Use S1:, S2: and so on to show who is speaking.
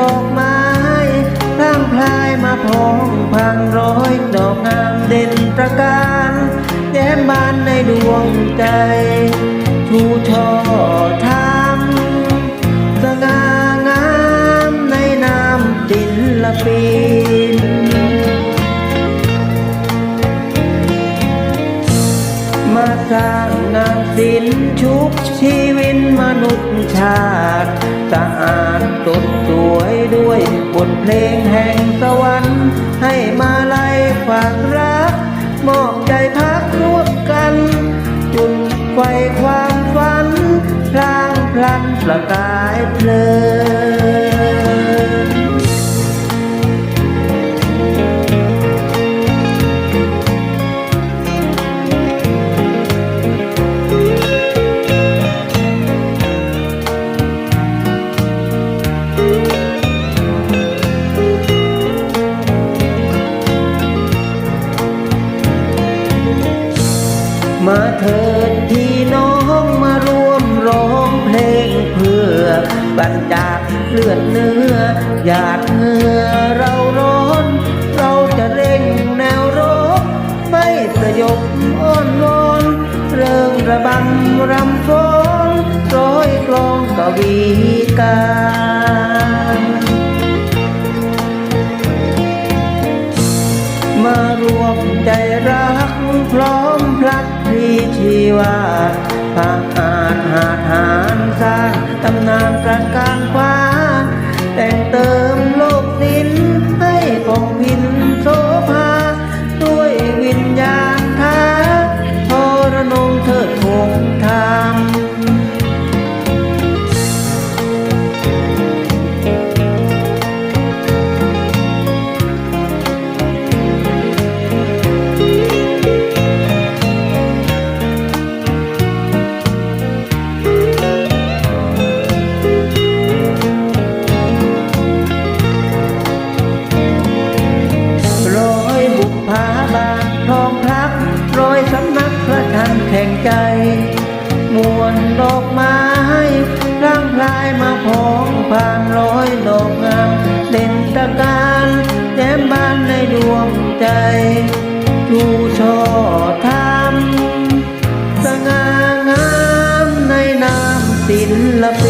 S1: ดอกไม้ร่างพลายมาพองพังร้อยดอกงามเด่นประการแย้มบานในดวงใจ ชูช่อทำสง่างามในนามศิลปินมาสร้างงานศิลชุบชีวิตมนุษย์ชาติสะอาดสดสวย ด้วยบทเพลงแห่งสวรรค์ ให้มาไล่ฝากรัก มอบใจพักร่วมกัน จุดไฟความฝันพลางพลันประกายเพลิน มื่อเราร้อน เราจะเร่งแนวรบไม่สยบอ้อนวอนเริงระบำรำฟ้อนร้อยกลองกวีกามารวมใจรักพร้อมพลัดพลีชีวาพาอาจหาทานสร้างตำนานประการฟ้า แต่งเติมโลกศิลให้ปองพิน มวนดอกไม้ร่างลายมาพองผ่านร้อยดอกงามเด่นตะการแย้มบานในดวงใจจูช่อทำสง่างามในนามศิลปิน